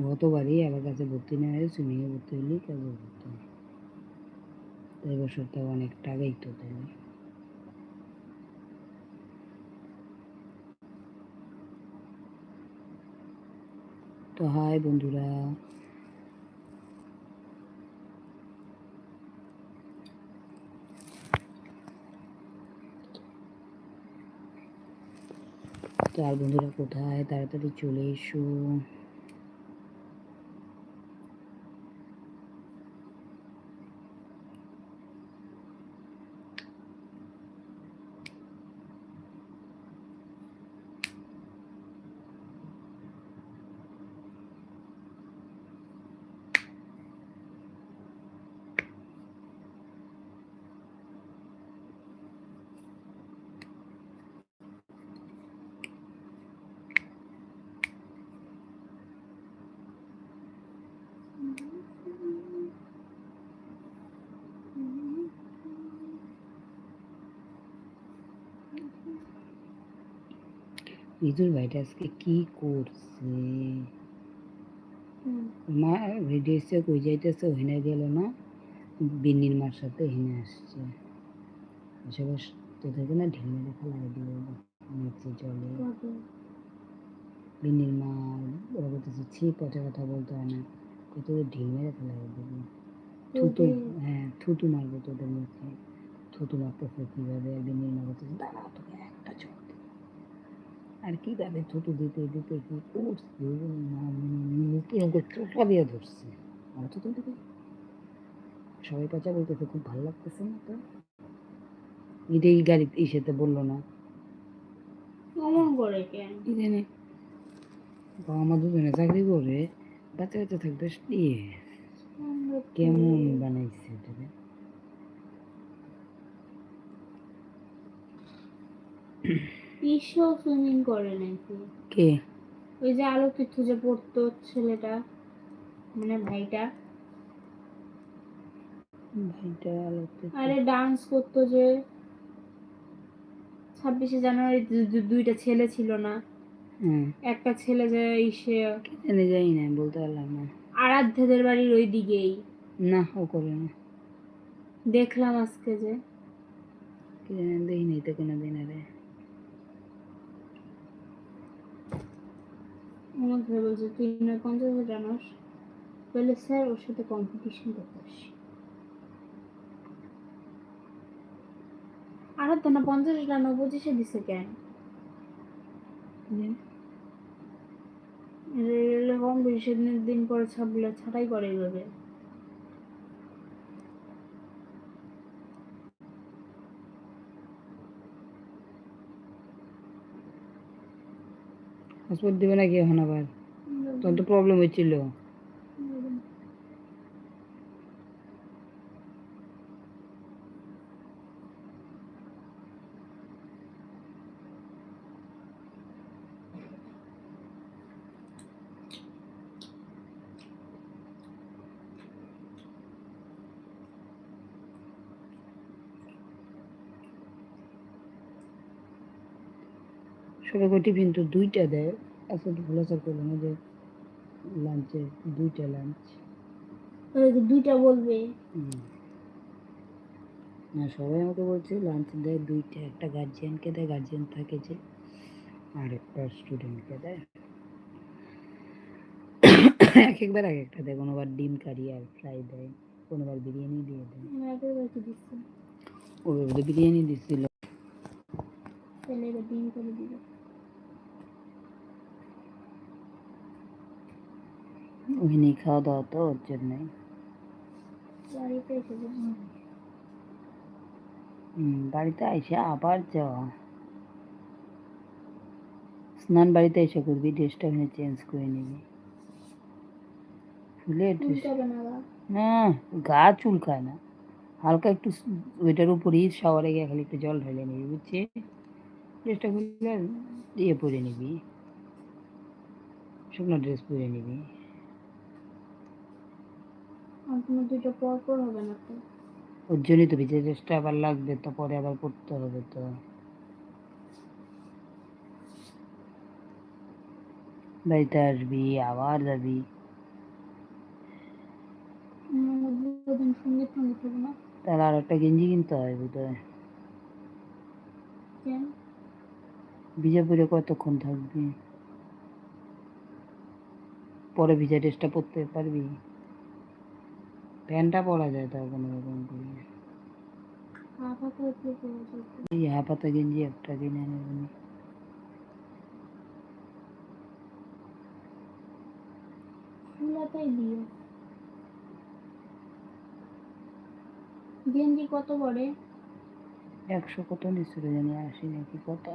গতবারই আমার কাছে ভর্তি নেওয়া হয়েছে সুইমিংয়ে ভর্তি হলেই কাজে ভর্তি তাই বছর তো অনেক টাকাই তো তাইলে তো হাই বন্ধুরা। তো আর বন্ধুরা কোথায়? তাড়াতাড়ি চলে এসো। ইঁদুর ভাইটা আজকে কি করছে মা রেডি হয়েছে কই যাইতেছে ওখানে গেল না বিন্নির মার সাথে হেনে আসছে। এসব তোদেরকে না ঢিল মেরে ফেলাই দিল নিচে জলে বিন্নির মা ওরা বলতেছে ছি পচা কথা বলতে হয় না। তোদের ঢিল মেরে ফেলাই দেবো থুতু হ্যাঁ থুতু মারবো তোদের মুখে। থুতু মারতেছে কীভাবে? বিন্নির মা বলতেছে দাঁড়া তোকে আর কি তাদের থুতু দিতে দিতে কি করছে? চোখা দিয়ে ধরছে? আমার তো তুমি সবাই পচা বলতেছে খুব ভালো লাগতেছে না তো এটাই গাড়ি ইসেতে বলল না। করে কেন? জানি বাবা মা দুজনে চাকরি করে বাচ্চা কাচ্চা থাকতে ইয়ে কেমন বানাইছে এটাকে? ঈশ্বর সুইমিং করে নাকি? কে? ওই যে আলোকিত যে পড়তো ছেলেটা মানে ভাইটা। ভাইটা আলোতে আরে ডান্স করতো যে ছাব্বিশে জানুয়ারি দুইটা ছেলে ছিল না। একটা ছেলে যে ইসে জানি যাই না বলতে পারলাম না। আরাধ্যদের বাড়ির ওই দিকেই। না ও করে না। দেখলাম আজকে যে। কি জানি দেখি নাই তো কোনো দিন আরে ঘরে বলছে তুই নয় পঞ্চাশ হাজার জানাস বলে স্যার ওর সাথে কম্পিটিশন করতে আর তো না পঞ্চাশ রান ও পঁচিশে দিছে কেন? কি কম বেশি কম্পিটিশনের দিন পরে ছাপলে ছাটাই করে এইভাবে পাসপোর্ট দেবে নাকি এখন আবার তখন তো প্রবলেম হচ্ছিল সবাইকে টিফিন তো দুইটা দেয় তো ভুলাচার করল না যে লাঞ্চে দুইটা লাঞ্চ দুইটা বলবে। না সবাই আমাকে বলছে লাঞ্চ দেয় দুইটা একটা গার্জিয়ানকে দেয় গার্জিয়ান থাকে যে আর একটা স্টুডেন্টকে দেয়। এক একবার এক একটা দেয় কোনোবার ডিম কারি আর ফ্রাই দেয় কোনোবার বিরিয়ানি দিয়ে দেয়। ওর বিরিয়ানি দিচ্ছিল। ডিম করে দিবে। ওখানে খাওয়া দাওয়া তো ওর জন্যই। বাড়িতে এসে আবার যাওয়া। স্নান বাড়িতে এসে করবি ড্রেসটা ওখানে চেঞ্জ করে নিবি। ফুলে ড্রেস না গা? চুলকায় না। হালকা একটু ওইটার উপরেই শাওয়ারে গিয়ে খালি একটু জল ঢেলে নিবি বুঝছি? ড্রেসটা খুলে ইয়ে পরে নিবি। শুকনো ড্রেস পরে নিবি। আপনার দুটো পর পর হবে না তো। ওর জন্যই তো আবার লাগবে তো পরে আবার হবে তো। বাড়িতে আসবি আবার যাবি। তাহলে আর একটা গেঞ্জি কিনতে হয় বিজাপুরে কতক্ষণ থাকবি? পরে ভিজা ড্রেসটা পরতে পারবি? প্যান্টটা পরা যায় তাও কোনো রকম করে যেত এই হাফাতা গেঞ্জি একটা কিনে নেবেন দিও গেঞ্জি কত পড়ে একশো কত নিশ্চয় জানি আশি নাকি কত।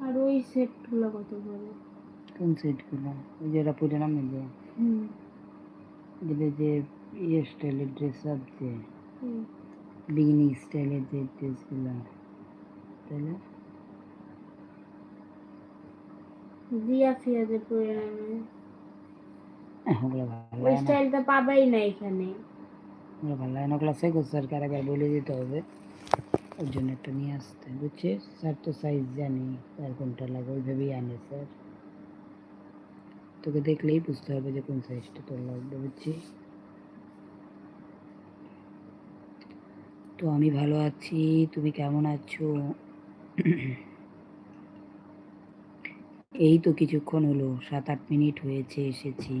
আর ওই সেটগুলো কত পড়ে কোন সেটগুলো? ওই যেটা পরে নামে হুম। যেটা যে ইয়ে স্টাইলের ড্রেস আপ যে বিগিনিং স্টাইলের যে ড্রেসগুলো তাই না? ওই স্টাইলটা পাবাই না এখানে। ওগুলো ভালো লাগে না। ওগুলো সে স্যারকে আরেকবার বলে দিতে হবে। ওর জন্য একটা নিয়ে আসতে। বুঝছিস? স্যার তো সাইজ জানি কোনটা লাগে? ওইভাবেই আনে স্যার। তোকে দেখলেই বুঝতে হবে যে কোন সাইজটা তোর লাগবে বুঝছি তো আমি ভালো আছি, তুমি কেমন আছো? এই তো কিছুক্ষণ হলো, সাত আট মিনিট হয়েছে, এসেছি।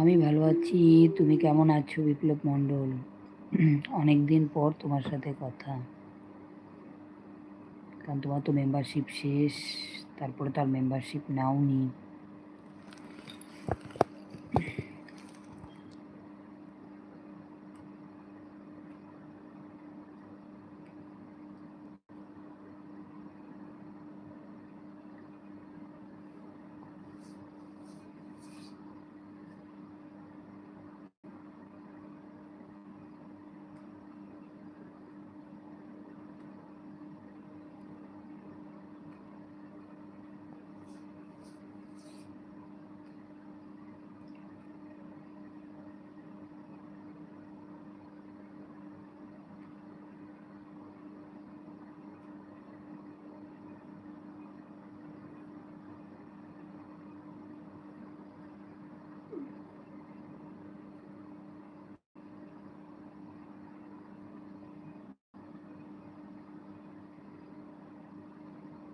আমি ভালো আছি। তুমি কেমন আছো? বিপ্লব মণ্ডল। অনেক দিন পর তোমার সাথে কথা। কারণ তোমার তো মেম্বারশিপ শেষ, তারপরে তার মেম্বারশিপ নাওনি।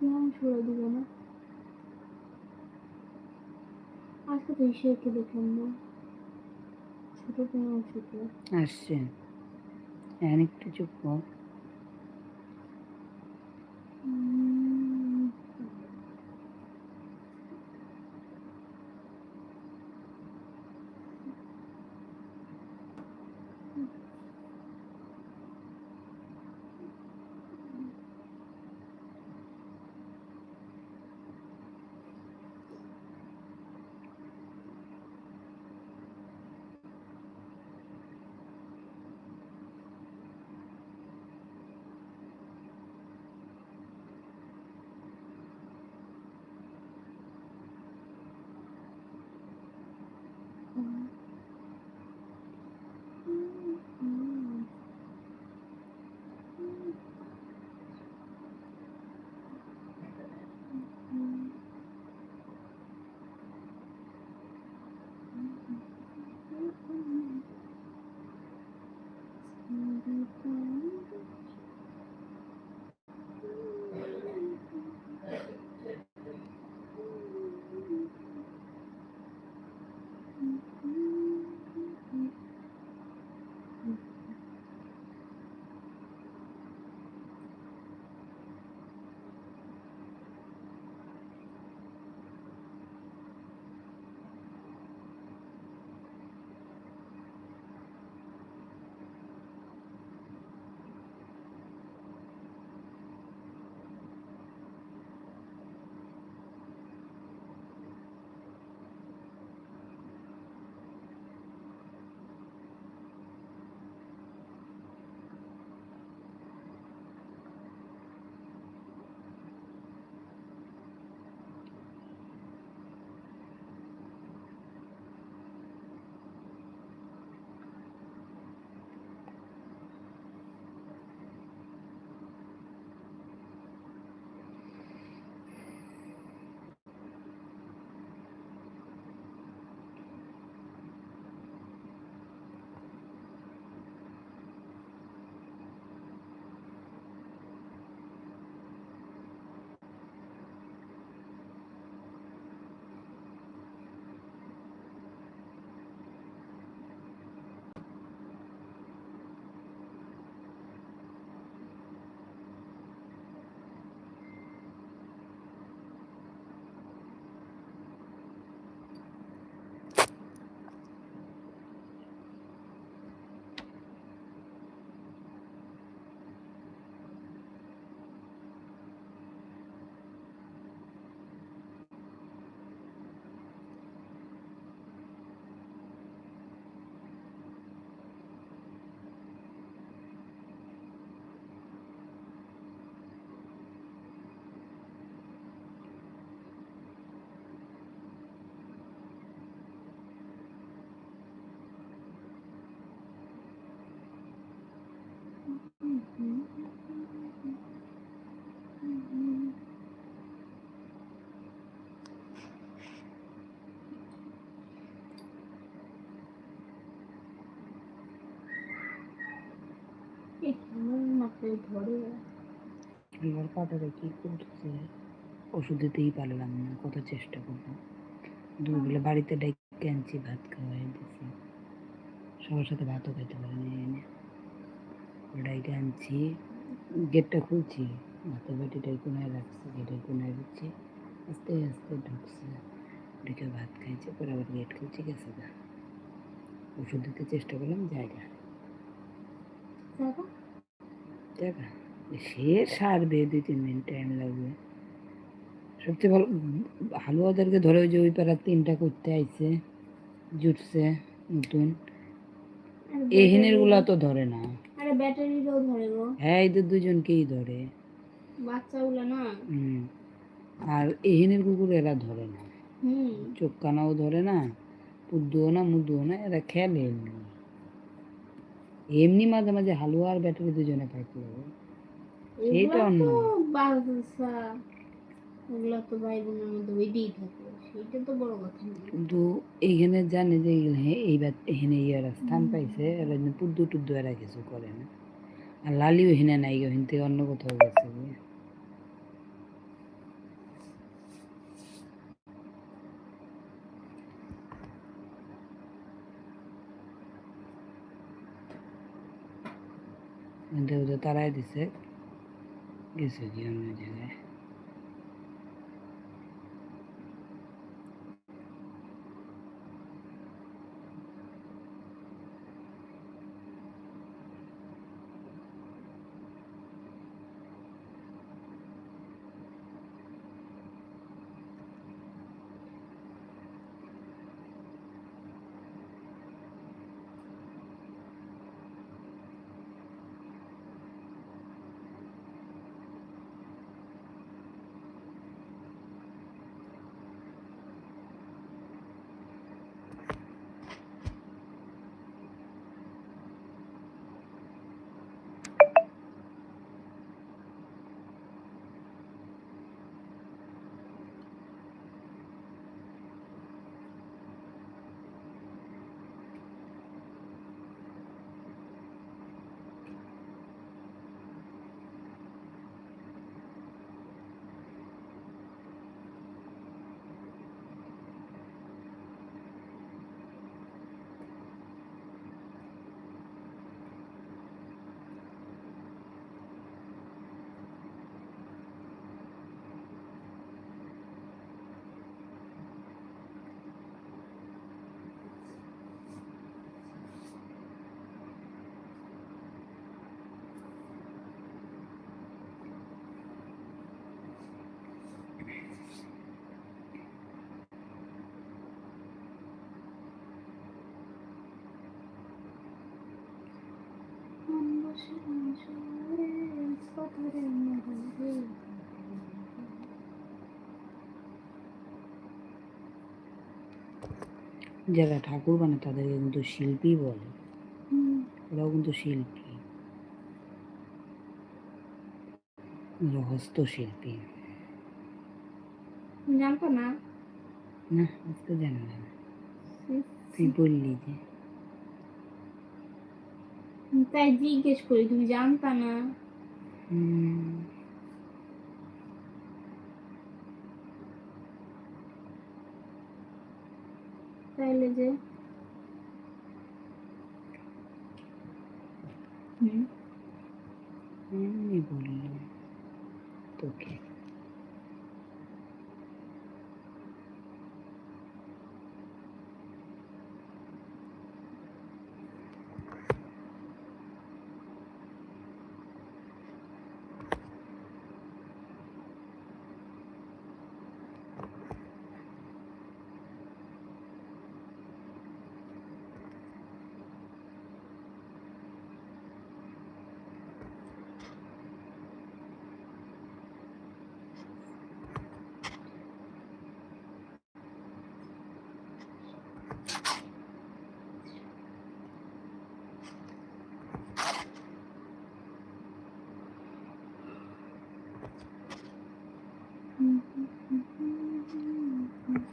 পেঁয়াজ ছড়ে দিবে না। আজকে তো একে দেখলাম না। ছোট পেঁয়াজ ছোট আসছে। একটু চুপ কর। আমার পাটারে কি করতেছে? ওষুধ দিতেই পারলাম না কত চেষ্টা করব দুপুরবেলা বাড়িতে ডেকে আনছি ভাত খাওয়াই দিছি। সবার সাথে ভাতও খেতে পারিনি। এনে ডাইকে আনছি গেটটা খুলছি ভাতের বাটিটাই কোনায় রাখছি গেটের কোনায় দিচ্ছি আস্তে আস্তে ঢুকছে। ঢুকে ভাত খাইছে পরে আবার গেট খুলছি গেছে গা। ওষুধ দিতে চেষ্টা করলাম জায়গা জায়গা জায়গা সে সারবে দুই তিন দিন টাইম লাগবে সবচেয়ে ভালো হালুয়াদেরকে ধরে ওই যে ওই পাড়ার তিনটা করতে আইছে জুটছে নতুন। এহিনেরগুলা তো ধরে না। আরে ব্যাটারিটাও ধরে গো। হ্যাঁ এদের দুজনকেই ধরে। বাচ্চাগুলো না। হুম আর এহিনের কুকুর এরা ধরে না। হুম। চোখ কানাও ধরে না পুদ্দুও না মুদ্দুও না এরা খেলে এমনি এমনি মাঝে মাঝে হালুয়া আর ব্যাটারি দুজনে পাইতে। হবে সেইটা অন্য। তো ওগুলা তো ভাই বোনের মধ্যে ওইটাই থাকে সেইটা তো বড় কথা কিন্তু এইখানে জানে যে এই হ্যাঁ এইবার এখানে ইয়ারা স্থান পাইছে যেন পুদ্দু টুদ্দু এরা কিছু করে না। আর লালিও হিনে নাই ওখান থেকে অন্য কোথাও গেছে তারাই দিছে। গেছে কি অন্য জায়গায়? যারা ঠাকুর বানায় তাদেরকে কিন্তু শিল্পী বলে। ওরাও কিন্তু শিল্পী। ওরা হস্তশিল্পী জানতো না? না আজকে জানি তুই বললি যে তাই জিজ্ঞেস করি তুমি জানতা না? তাইলে যে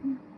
Mm-hmm.